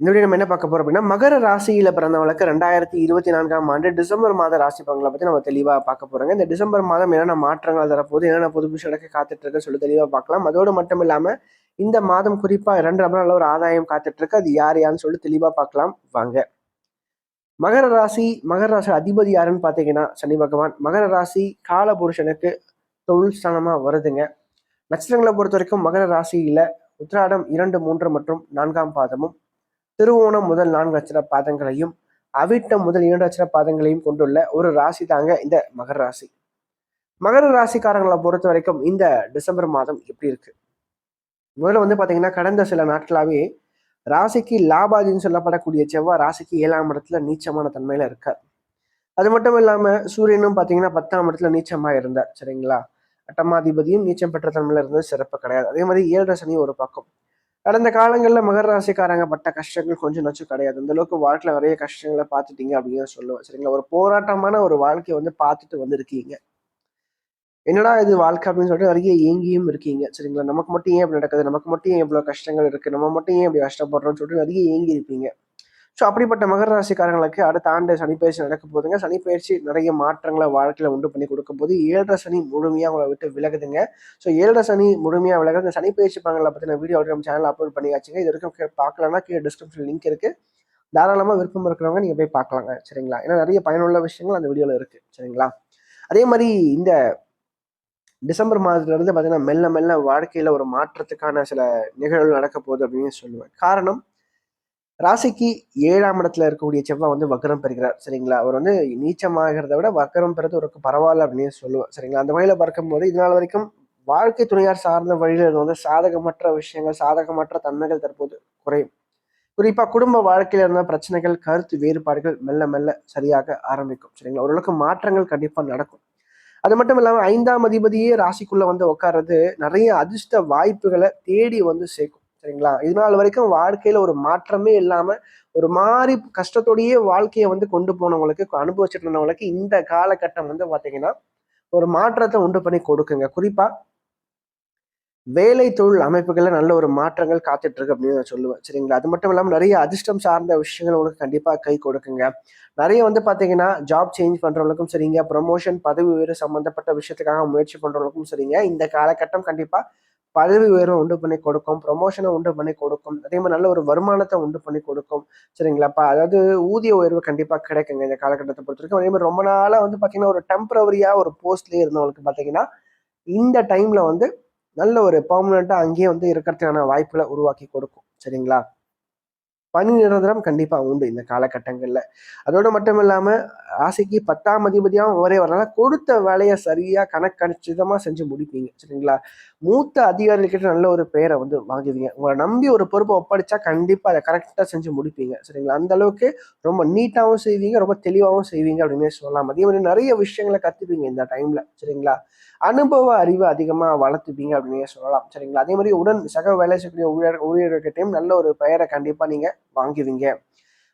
இந்த வீடியோ நம்ம என்ன பார்க்க போறோம் அப்படின்னா மகர ராசியில பிறந்தவங்களுக்கு ரெண்டாயிரத்தி இருபத்தி நான்காம் ஆண்டு டிசம்பர் மாத ராசி பங்களை பத்தி நம்ம தெளிவா பார்க்க போறோங்க. இந்த டிசம்பர் மாதம் என்னென்ன மாற்றங்கள் தரப்போது என்னென்ன புது நடக்க காத்துட்டு இருக்க சொல்லி தெளிவா பார்க்கலாம். அதோடு மட்டும் இல்லாம இந்த மாதம் குறிப்பா இரண்டு நல்ல ஒரு ஆதாயம் காத்துட்டு இருக்கு. அது யார் யாருன்னு சொல்லி தெளிவா பார்க்கலாம். வாங்க. மகர ராசி மகர ராசி அதிபதி யாருன்னு பார்த்தீங்கன்னா சனி பகவான். மகர ராசி கால புருஷனுக்கு தொழில் ஸ்தானமா வருதுங்க. நட்சத்திரங்களை பொறுத்த வரைக்கும் மகர ராசியில உத்திராடம் இரண்டு மூன்று மற்றும் நான்காம் பாதமும் திருவோணம் முதல் நான்கு நட்சத்திர பாதங்களையும் அவிட்டம் முதல் இரண்டு நட்சத்திர பாதங்களையும் கொண்டுள்ள ஒரு ராசி தாங்க இந்த மகர ராசி. மகர ராசிக்காரங்களை பொறுத்த வரைக்கும் இந்த டிசம்பர் மாதம் எப்படி இருக்கு? முதல்ல வந்து பாத்தீங்கன்னா கடந்த சில நாட்களாவே ராசிக்கு லாபாதின்னு சொல்லப்படக்கூடிய செவ்வாய் ராசிக்கு ஏழாம் இடத்துல நீச்சமான தன்மையில இருக்கார். அது மட்டும் இல்லாம சூரியனும் பாத்தீங்கன்னா பத்தாம் இடத்துல நீச்சமா இருந்தார் சரிங்களா? அட்டமாதிபதியும் நீச்சம் பெற்ற தன்மையில இருந்தது சிறப்பு கிடையாது. அதே மாதிரி ஏழரை சனி ஒரு பக்கம். கடந்த காலங்களில் மகர ராசிக்காரங்க பட்ட கஷ்டங்கள் கொஞ்சம் நச்சு கிடையாது. அந்த அளவுக்கு வாழ்க்கையில் நிறைய கஷ்டங்களை பார்த்துட்டீங்க அப்படின்னு சொல்லுவேன். சரிங்களா? ஒரு போராட்டமான ஒரு வாழ்க்கையை வந்து பார்த்துட்டு வந்திருக்கீங்க. என்னடா இது வாழ்க்கை அப்படின்னு சொல்லிட்டு நிறைய ஏங்கியும் இருக்கீங்க. சரிங்களா? நமக்கு மட்டும் ஏன் இப்படி நடக்குது? நமக்கு மட்டும் ஏன் இவ்வளோ கஷ்டங்கள் இருக்குது நம்ம மட்டும் ஏன் இப்படி கஷ்டப்படுறோம்னு சொல்லிட்டு நிறைய ஏங்கி இருப்பீங்க. ஸோ அப்படிப்பட்ட மகர ராசிக்காரங்களுக்கு அடுத்த ஆண்டு சனிப்பயிற்சி நடக்க போதுங்க சனி நிறைய மாற்றங்களை வாழ்க்கையில் உண்டு பண்ணி கொடுக்க போது ஏழரை சனி முழுமையாக உங்களை விட்டு விலகுதுங்க. ஸோ ஏழரை சனி முழுமையாக விலகுது இந்த சனிப்பயிற்சி பங்களை பற்றின வீடியோ நம்ம சேனல் அப்லோட் பண்ணியாச்சுங்க. இது வரைக்கும் பார்க்கலன்னா கீழே டிஸ்கிரிப்ஷன் லிங்க் இருக்குது தாராளமாக விருப்பம் இருக்கிறவங்க நீங்கள் போய் பார்க்கலாங்க. சரிங்களா? ஏன்னா நிறைய பயனுள்ள விஷயங்கள் அந்த வீடியோவில் இருக்குது சரிங்களா? அதே மாதிரி இந்த டிசம்பர் மாதத்துலேருந்து பார்த்தீங்கன்னா மெல்ல மெல்ல வாழ்க்கையில் ஒரு மாற்றத்துக்கான சில நிகழ்வுகள் நடக்க போகுது அப்படின்னு சொல்லுவேன். காரணம் ராசிக்கு ஏழாம் இடத்துல இருக்கக்கூடிய செவ்வாய் வந்து வக்கரம் பெறுகிறார் சரிங்களா? அவர் வந்து நீச்சமாகிறத விட வக்கரம் பெறது ஒரு பரவாயில்ல அப்படின்னு சொல்லுவேன் சரிங்களா? அந்த வகையில் பார்க்கும்போது இதனால் வரைக்கும் வாழ்க்கை துணையார் சார்ந்த வழியில் இருந்து வந்து சாதகமற்ற விஷயங்கள் சாதகமற்ற தன்மைகள் தற்போது குறையும். குறிப்பாக குடும்ப வாழ்க்கையில் இருந்த பிரச்சனைகள் கருத்து வேறுபாடுகள் மெல்ல மெல்ல சரியாக ஆரம்பிக்கும் சரிங்களா? ஓரளவுக்கு மாற்றங்கள் கண்டிப்பாக நடக்கும். அது மட்டும் இல்லாமல் ஐந்தாம் அதிபதியே ராசிக்குள்ளே வந்து உட்கார்றது நிறைய அதிர்ஷ்ட வாய்ப்புகளை தேடி வந்து சேர்க்கும். சரிங்களா? இது நாள் வரைக்கும் வாழ்க்கையில ஒரு மாற்றமே இல்லாம ஒரு மாதிரி கஷ்டத்தோடையே வாழ்க்கையை வந்து கொண்டு போனவங்களுக்கு அனுபவிச்சுட்டு இருந்தவங்களுக்கு இந்த காலகட்டம் வந்து பாத்தீங்கன்னா ஒரு மாற்றத்தை உண்டு பண்ணி கொடுக்குங்க. குறிப்பா வேலை தொழில் அமைப்புகளில் நல்ல ஒரு மாற்றங்கள் காத்துட்டு இருக்கு அப்படின்னு நான் சொல்லுவேன். சரிங்களா? அது மட்டும் இல்லாமல் நிறைய அதிர்ஷ்டம் சார்ந்த விஷயங்கள் உங்களுக்கு கண்டிப்பா கை கொடுக்குங்க. நிறைய வந்து பாத்தீங்கன்னா ஜாப் சேஞ்ச் பண்றவங்களுக்கும் சரிங்க. ப்ரொமோஷன் பதவி உயர்வு சம்பந்தப்பட்ட விஷயத்துக்காக முயற்சி பண்றவங்களுக்கும் சரிங்க. இந்த காலகட்டம் கண்டிப்பா பதவி உயர்வை உண்டு பண்ணி கொடுக்கும் ப்ரொமோஷனை உண்டு பண்ணி கொடுக்கும். அதே மாதிரி நல்ல ஒரு வருமானத்தை உண்டு பண்ணி கொடுக்கும். சரிங்களாப்பா அதாவது ஊதிய உயர்வு கண்டிப்பாக கிடைக்குங்க இந்த காலகட்டத்தை பொறுத்த வரைக்கும். அதே மாதிரி ரொம்ப நாளாக வந்து பார்த்தீங்கன்னா ஒரு டெம்பரவரியாக ஒரு போஸ்ட்லேயே இருந்தவங்களுக்கு பார்த்தீங்கன்னா இந்த டைமில் வந்து நல்ல ஒரு பர்மனெண்ட்டாக அங்கேயே வந்து இருக்கிறதுக்கான வாய்ப்புகளை உருவாக்கி கொடுக்கும். சரிங்களா? பணி நிரந்தரம் கண்டிப்பாக உண்டு இந்த காலகட்டங்களில். அதோடு மட்டும் இல்லாமல் ராசிக்கு பத்தாம் அதிபதியாகவும் ஒரே வரனால கொடுத்த வேலையை சரியாக கணக்கணிச்சிதமாக செஞ்சு முடிப்பீங்க சரிங்களா? மூத்த அதிகாரிகிட்ட நல்ல ஒரு பெயரை வந்து வாங்குவீங்க உங்களை நம்பி ஒரு பொறுப்பை ஒப்படைச்சா கண்டிப்பாக அதை கரெக்டாக செஞ்சு முடிப்பீங்க சரிங்களா? அந்த அளவுக்கு ரொம்ப நீட்டாகவும் செய்வீங்க ரொம்ப தெளிவாகவும் செய்வீங்க அப்படின்னு சொல்லலாம். அதே மாதிரி நிறைய விஷயங்களை கற்றுப்பீங்க இந்த டைமில் சரிங்களா? அனுபவ அறிவு அதிகமாக வளர்த்துப்பீங்க அப்படின்னு சொல்லலாம். சரிங்களா? அதே மாதிரி உடன் சக வேலை செய்யக்கூடிய ஊழியர் ஊழியர்கிட்டையும் நல்ல ஒரு பெயரை கண்டிப்பாக நீங்கள் வாங்குவீங்க.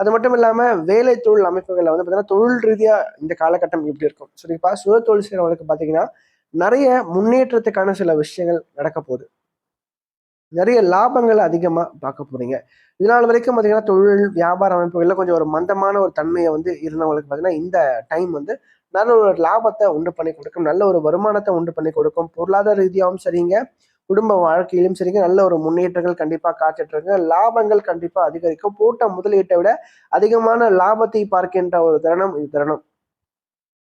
அது மட்டும் இல்லாமல் வேலை தொழில் அமைப்புகளில் வந்து பார்த்தீங்கன்னா தொழில் ரீதியாக இந்த காலகட்டம் எப்படி இருக்கும்? சரிப்பா? சுய தொழில் செய்கிறவங்களுக்கு பார்த்தீங்கன்னா நிறைய முன்னேற்றத்துக்கான சில விஷயங்கள் நடக்க போகுது. நிறைய லாபங்களை அதிகமாக பார்க்க போறீங்க. இதனால் வரைக்கும் பார்த்தீங்கன்னா தொழில் வியாபார அமைப்புகளில் கொஞ்சம் ஒரு மந்தமான ஒரு தன்மையை வந்து இருந்தவங்களுக்கு பார்த்தீங்கன்னா இந்த டைம் வந்து நல்ல ஒரு லாபத்தை உண்டு பண்ணி கொடுக்கும். நல்ல ஒரு வருமானத்தை உண்டு பண்ணி கொடுக்கும். பொருளாதார ரீதியாகவும் சரிங்க. குடும்ப வாழ்க்கையிலும் சரிங்க. நல்ல ஒரு முன்னேற்றங்கள் கண்டிப்பாக காத்துட்டு லாபங்கள் கண்டிப்பாக அதிகரிக்கும். போட்ட முதலீட்டை விட அதிகமான லாபத்தை பார்க்கின்ற ஒரு தருணம் இது தருணம்.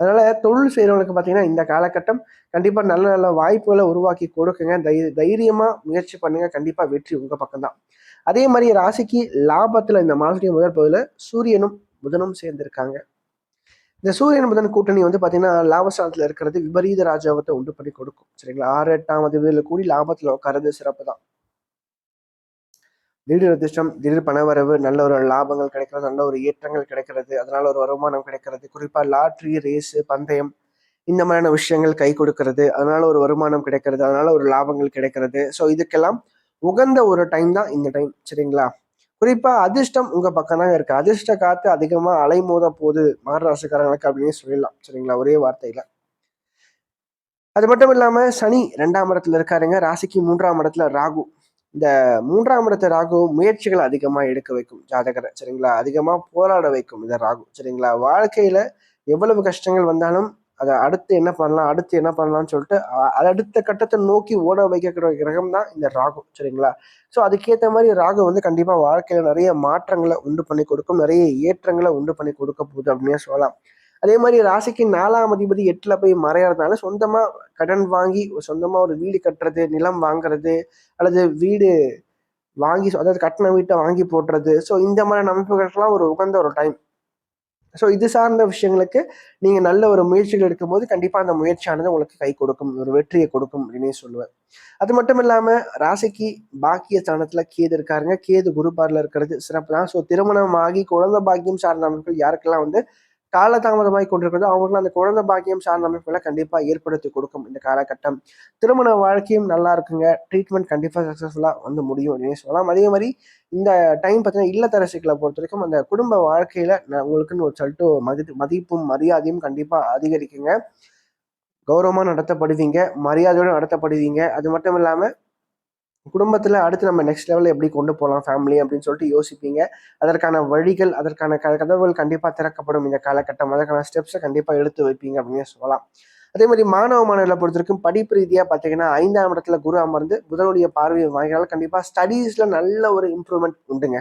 அதனால தொழில் செய்கிறவங்களுக்கு பார்த்தீங்கன்னா இந்த காலகட்டம் கண்டிப்பாக நல்ல நல்ல வாய்ப்புகளை உருவாக்கி கொடுக்குங்க. தை தைரியமாக முயற்சி பண்ணுங்க. கண்டிப்பாக வெற்றி உங்கள் பக்கம் தான் அதே மாதிரி ராசிக்கு லாபத்தில் இந்த மாதத்துடைய முதல் பகுதியில் சூரியனும் புதனும் சேர்ந்திருக்காங்க. இந்த சூரியன் புதன் கூட்டணி வந்து பார்த்தீங்கன்னா லாபஸ்தானத்தில் இருக்கிறது விபரீத ராஜாவத்தை உண்டு பண்ணி கொடுக்கும். சரிங்களா? ஆறு எட்டாம் அதிபதியில் கூடி லாபத்தில் உட்காரது சிறப்பு தான் திடீர் அதிர்ஷ்டம் திடீர் பணவரவு நல்ல ஒரு லாபங்கள் கிடைக்கிறது நல்ல ஒரு ஏற்றங்கள் கிடைக்கிறது அதனால ஒரு வருமானம் கிடைக்கிறது. குறிப்பாக லாட்ரி ரேஸு பந்தயம் இந்த மாதிரியான விஷயங்கள் கை கொடுக்கறது. அதனால ஒரு வருமானம் கிடைக்கிறது அதனால ஒரு லாபங்கள் கிடைக்கிறது. ஸோ இதுக்கெல்லாம் உகந்த ஒரு டைம் தான் இந்த டைம் சரிங்களா? குறிப்பா அதிர்ஷ்டம் உங்க பக்கம் இருக்கு. அதிர்ஷ்ட காத்து அதிகமா அலைமோத போகுது மகர ராசிக்காரங்களுக்கு அப்படின்னு சொல்லிடலாம். சரிங்களா? ஒரே வார்த்தையில. அது மட்டும் இல்லாம சனி ரெண்டாம் இடத்துல இருக்காருங்க. ராசிக்கு மூன்றாம் இடத்துல ராகு. இந்த மூன்றாம் இடத்த ராகு முயற்சிகளை அதிகமா எடுக்க வைக்கும் ஜாதகரை. சரிங்களா? அதிகமா போராட வைக்கும் இந்த ராகு. சரிங்களா? வாழ்க்கையில எவ்வளவு கஷ்டங்கள் வந்தாலும் அதை அடுத்து என்ன பண்ணலாம் அடுத்து என்ன பண்ணலாம்னு சொல்லிட்டு அடுத்த கட்டத்தை நோக்கி ஓட வைக்கிற கிரகம் தான் இந்த ராகு சரிங்களா? ஸோ அதுக்கேற்ற மாதிரி ராகு வந்து கண்டிப்பாக வாழ்க்கையில் நிறைய மாற்றங்களை உண்டு பண்ணி கொடுக்கும் நிறைய ஏற்றங்களை உண்டு பண்ணி கொடுக்க போகுது அப்படின்னே சொல்லலாம். அதே மாதிரி ராசிக்கு நாலாம் அதிபதி எட்டில் போய் மறையறதுனால சொந்தமாக கடன் வாங்கி சொந்தமாக ஒரு வீடு கட்டுறது நிலம் வாங்குறது அல்லது வீடு வாங்கி அதாவது கட்டின வீட்டை வாங்கி போடுறது. ஸோ இந்த மாதிரி அமைப்புகளுக்கெல்லாம் ஒரு உகந்த ஒரு டைம் ஸோ இது சார்ந்த விஷயங்களுக்கு நீங்கள் நல்ல ஒரு முயற்சிகள் எடுக்கும்போது கண்டிப்பாக அந்த முயற்சியானது உங்களுக்கு கை கொடுக்கும் ஒரு வெற்றியை கொடுக்கும் அப்படின்னே சொல்லுவேன். அது மட்டும் இல்லாமல் ராசிக்கு பாக்கிய ஸ்தானத்தில் கேது இருக்காருங்க. கேது குருபாரில் இருக்கிறது சிறப்பு தான் ஸோ திருமணம் ஆகி குழந்தை பாக்கியம் சார்ந்த அமைப்புகள் யாருக்கெல்லாம் வந்து காலதாமதமாய் கொண்டிருக்கிறதோ. அவங்களுக்கு அந்த குழந்தை பாக்கியம் சார்ந்த அமைப்புகளை கண்டிப்பாக ஏற்படுத்தி கொடுக்கும் இந்த காலகட்டம். திருமண வாழ்க்கையும் நல்லா இருக்குங்க. ட்ரீட்மெண்ட் கண்டிப்பாக சக்ஸஸ்ஃபுல்லாக வந்து முடியும் அப்படின்னு சொல்லலாம். அதே மாதிரி இந்த டைம் பார்த்தீங்கன்னா இல்லத்தரசிகளை பொறுத்த வரைக்கும் அந்த குடும்ப வாழ்க்கையில் உங்களுக்குன்னு ஒரு சொல்லிட்டு மதி மதிப்பும் மரியாதையும் கண்டிப்பாக அதிகரிக்குங்க. கௌரவமாக நடத்தப்படுவீங்க. மரியாதையோடு நடத்தப்படுவீங்க. அது மட்டும் இல்லாமல் குடும்பத்தில் அடுத்து நம்ம நெக்ஸ்ட் லெவலில் எப்படி கொண்டு போகலாம் ஃபேமிலி அப்படின்னு சொல்லிட்டு யோசிப்பீங்க. அதற்கான வழிகள் அதற்கான க கதவுகள் கண்டிப்பாக திறக்கப்படும். இந்த காலகட்டம் அதற்கான ஸ்டெப்ஸை கண்டிப்பாக எடுத்து வைப்பீங்க அப்படின்னு சொல்லலாம். அதே மாதிரி மாணவ மாணவர்களை பொறுத்த வரைக்கும் படிப்பு ரீதியாக பார்த்தீங்கன்னா ஐந்தாம் இடத்துல குரு அமர்ந்து புதனுடைய பார்வையை வாங்கினாலும் கண்டிப்பாக ஸ்டடீஸில் நல்ல ஒரு இம்ப்ரூவ்மெண்ட் உண்டுங்க.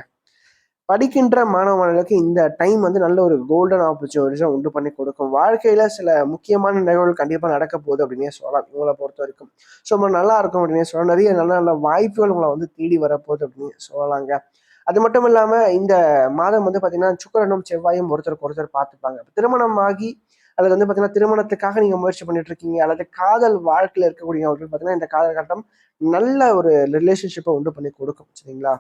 படிக்கின்ற மாணவ மாணவர்களுக்கு இந்த டைம் வந்து நல்ல ஒரு கோல்டன் ஆப்பர்ச்சுனிட்டிஸாக உண்டு பண்ணி கொடுக்கும். வாழ்க்கையில சில முக்கியமான நிகழ்வுகள் கண்டிப்பாக நடக்க போகுது அப்படின்னே சொல்லலாம். இவங்களை பொறுத்த வரைக்கும். ஸோ ரொம்ப நல்லா இருக்கும் அப்படின்னே சொல்லலாம். நிறைய நல்ல நல்ல வாய்ப்புகள் உங்களை வந்து தேடி வரப்போகுது அப்படின்னு சொல்லலாங்க. அது மட்டும் இல்லாமல் இந்த மாதம் வந்து பார்த்தீங்கன்னா சுக்கரனும் செவ்வாயும் ஒருத்தருக்கு ஒருத்தர் பார்த்துப்பாங்க. திருமணம் ஆகி அல்லது வந்து பார்த்தீங்கன்னா திருமணத்துக்காக நீங்கள் முயற்சி பண்ணிட்டு இருக்கீங்க அல்லது காதல் வாழ்க்கையில் இருக்கக்கூடிய பார்த்தீங்கன்னா இந்த காலகட்டம் நல்ல ஒரு ரிலேஷன்ஷிப்பை உண்டு பண்ணி கொடுக்கும். சரிங்களா?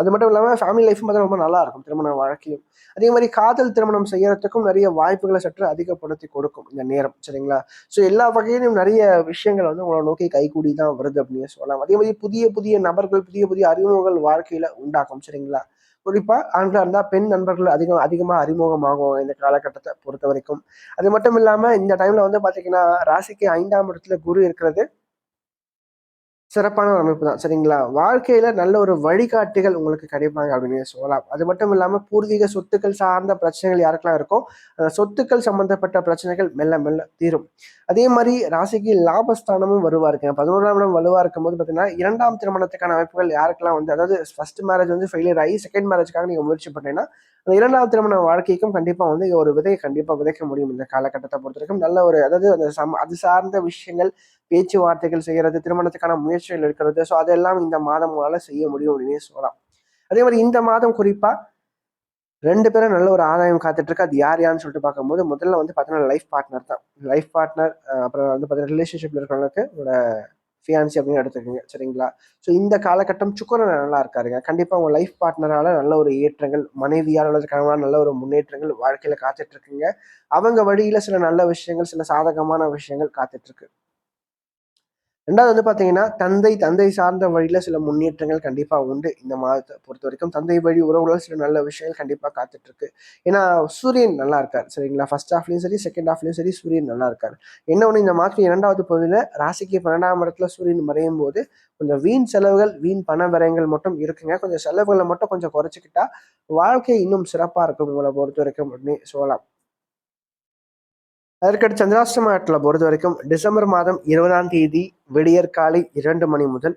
அது மட்டும் இல்லாமல் ஃபேமிலி லைஃப்பும் பார்த்தா ரொம்ப நல்லா இருக்கும் திருமண வாழ்க்கையும். அதே மாதிரி காதல் திருமணம் செய்யறதுக்கும் நிறைய வாய்ப்புகளை சற்று அதிகப்படுத்தி கொடுக்கும் இந்த நேரம் சரிங்களா? ஸோ எல்லா வகையிலும் நிறைய விஷயங்கள் வந்து உங்களை நோக்கி கைகூடி தான் வருது அப்படின்னு சொல்லலாம். அதே மாதிரி புதிய புதிய நபர்கள் புதிய புதிய அறிமுகங்கள் வாழ்க்கையில உண்டாக்கும் சரிங்களா? குறிப்பாக ஆண்களாக இருந்தால் பெண் நண்பர்கள் அதிகம் அதிகமாக அறிமுகமாகும் இந்த காலகட்டத்தை பொறுத்த வரைக்கும். அது மட்டும் இல்லாமல் இந்த டைமில் வந்து பார்த்தீங்கன்னா ராசிக்கு ஐந்தாம் இடத்துல குரு இருக்கிறது. சிறப்பான ஒரு அமைப்பு தான். சரிங்களா? வாழ்க்கையில நல்ல ஒரு வழிகாட்டிகள் உங்களுக்கு கிடைப்பாங்க அப்படின்னு சொல்லலாம். அது மட்டும் இல்லாம பூர்வீக சொத்துக்கள் சார்ந்த பிரச்சனைகள் யாருக்கெல்லாம் இருக்கோ அந்த சொத்துக்கள் சம்பந்தப்பட்ட பிரச்சனைகள் மெல்ல மெல்ல தீரும். அதே மாதிரி ராசிக்கு லாபஸ்தானமும் வருவாருங்க. பதினோராம் இடம் வலுவா இருக்கும் போது பார்த்தீங்கன்னா இரண்டாம் திருமணத்துக்கான அமைப்புகள் யாருக்கெல்லாம் வந்து அதாவது ஃபர்ஸ்ட் மேரேஜ் வந்து ஃபெயிலியர் ஆகி செகண்ட் மேரேஜ்க்காக நீங்க முயற்சி பண்ணீங்கன்னா அந்த இரண்டாவது திருமண வாழ்க்கைக்கும் கண்டிப்பாக வந்து ஒரு விதையை கண்டிப்பாக விதைக்க முடியும் இந்த காலகட்டத்தை பொறுத்த வரைக்கும். நல்ல ஒரு அதாவது அந்த சம அது சார்ந்த விஷயங்கள் பேச்சுவார்த்தைகள் செய்கிறது திருமணத்துக்கான முயற்சிகள் இருக்கிறது ஸோ அதெல்லாம் இந்த மாதம் உங்களால் செய்ய முடியும் அப்படின்னே சொல்லலாம். அதே மாதிரி இந்த மாதம் குறிப்பாக ரெண்டு பேரும் நல்ல ஒரு ஆதாயம் காத்துட்டு இருக்கு அது யார் யாருன்னு சொல்லிட்டு பார்க்கும்போது முதல்ல வந்து பார்த்தீங்கன்னா லைஃப் பார்ட்னர் தான். லைஃப் பார்ட்னர் அப்புறம் வந்து பார்த்தீங்கன்னா ரிலேஷன்ஷிப்ல இருக்கிறவங்களுக்கு ஒரு ஃபியான்சி அப்படின்னு எடுத்துக்கோங்க. சரிங்களா? ஸோ இந்த காலகட்டம் சுக்கரன் நல்லா இருக்காருங்க. கண்டிப்பாக உங்கள் லைஃப் பார்ட்னரால் நல்ல ஒரு ஏற்றங்கள் மனைவியால் அல்லது கணவனால் நல்ல ஒரு முன்னேற்றங்கள் வாழ்க்கையில் காத்துட்ருக்குங்க. அவங்க வழியில் சில நல்ல விஷயங்கள் சில சாதகமான விஷயங்கள் காத்துட்ருக்கு. ரெண்டாவது வந்து பார்த்தீங்கன்னா தந்தை தந்தை சார்ந்த வழியில் சில முன்னேற்றங்கள் கண்டிப்பாக உண்டு. இந்த மாதத்தை பொறுத்த வரைக்கும் தந்தை வழி உறவுகள் சில நல்ல விஷயங்கள் கண்டிப்பாக காத்துட்ருக்கு. ஏன்னா சூரியன் நல்லா இருக்கார் சரிங்களா? ஃபர்ஸ்ட் ஹாஃப்லையும் சரி செகண்ட் ஹாஃப்லையும் சரி சூரியன் நல்லா இருக்கார். என்ன ஒன்று இந்த மாதம் இரண்டாவது பகுதியில் ராசிக்கு பன்னெண்டாம் இடத்துல சூரியன் மறையும் போது கொஞ்சம் வீண் செலவுகள் வீண் பண விரயங்கள் மட்டும் இருக்குங்க. கொஞ்சம் செலவுகளை மட்டும் கொஞ்சம் குறைச்சிக்கிட்டா வாழ்க்கை இன்னும் சிறப்பாக இருக்கும் உங்களை பொறுத்த வரைக்கும் அப்படின்னு சொல்லலாம். அதற்கடுத்து சந்திராஷ்டமத்தில் பொறுத்த வரைக்கும் டிசம்பர் மாதம் இருபதாம் தேதி விடியற் காலை இரண்டு மணி முதல்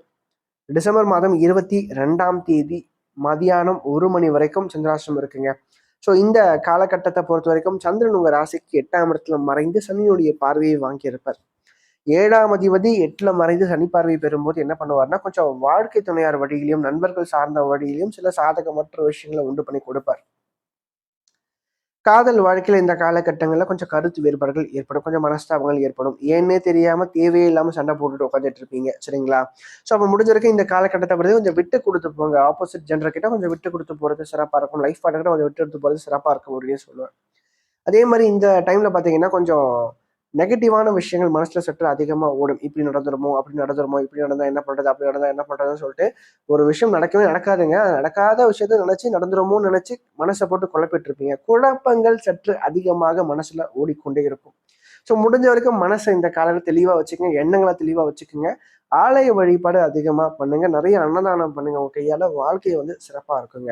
டிசம்பர் மாதம் இருபத்தி ரெண்டாம் தேதி மதியானம் ஒரு மணி வரைக்கும் சந்திராஷ்டிரம் இருக்குங்க. ஸோ இந்த காலகட்டத்தை பொறுத்த வரைக்கும் சந்திரன் உங்கள் ராசிக்கு எட்டாம் இடத்துல மறைந்து சனியுடைய பார்வையை வாங்கியிருப்பார். ஏழாம் அதிபதி எட்டில் மறைந்து சனி பார்வை பெறும்போது என்ன பண்ணுவார்னா கொஞ்சம் வாழ்க்கை துணையார் வழியிலையும் நண்பர்கள் சார்ந்த வழியிலையும் சில சாதகமற்ற விஷயங்களை உண்டு பண்ணி கொடுப்பார். காதல் வாழ்க்கையில் இந்த காலகட்டங்களில் கொஞ்சம் கருத்து வேறுபாடுகள் ஏற்படும். கொஞ்சம் மனஸ்தாபங்கள் ஏற்படும். ஏன்னே தெரியாமல் தேவையே இல்லாமல் சண்டை போட்டுட்டு உட்காந்துட்டு இருப்பீங்க. சரிங்களா? ஸோ அப்போ முடிஞ்ச வரைக்கும் இந்த காலகட்டத்தை பற்றி கொஞ்சம் விட்டு கொடுத்து போங்க. ஆப்போசிட் ஜென்டர்கிட்ட கொஞ்சம் விட்டு கொடுத்து போகிறது சிறப்பாக இருக்கும். லைஃப் பார்ட்னர் கொஞ்சம் விட்டு கொடுத்து போகிறது சிறப்பாக இருக்கும் அப்படின்னு சொல்லுவேன். அதே மாதிரி இந்த டைமில் பார்த்தீங்கன்னா கொஞ்சம் நெகட்டிவான விஷயங்கள் மனசில் சற்று அதிகமாக ஓடும். இப்படி நடந்துருமோ அப்படி நடந்துருமோ இப்படி நடந்தால் என்ன பண்ணுறது அப்படி நடந்தால் என்ன பண்ணுறதுன்னு சொல்லிட்டு ஒரு விஷயம் நடக்கவே நடக்காதுங்க. நடக்காத விஷயத்த நினச்சி நடந்துருமோன்னு நினச்சி மனசை போட்டு குழப்பிட்டு இருப்பீங்க குழப்பங்கள் சற்று அதிகமாக மனசில் ஓடிக்கொண்டே இருக்கும். ஸோ முடிஞ்ச வரைக்கும் மனசை இந்த காலையில் தெளிவாக வச்சுக்கோங்க. எண்ணங்களை தெளிவாக வச்சுக்கோங்க. ஆலய வழிபாடு அதிகமாக பண்ணுங்க. நிறைய அன்னதானம் பண்ணுங்க. உங்க கையால் வாழ்க்கையை வந்து சிறப்பாக இருக்குங்க.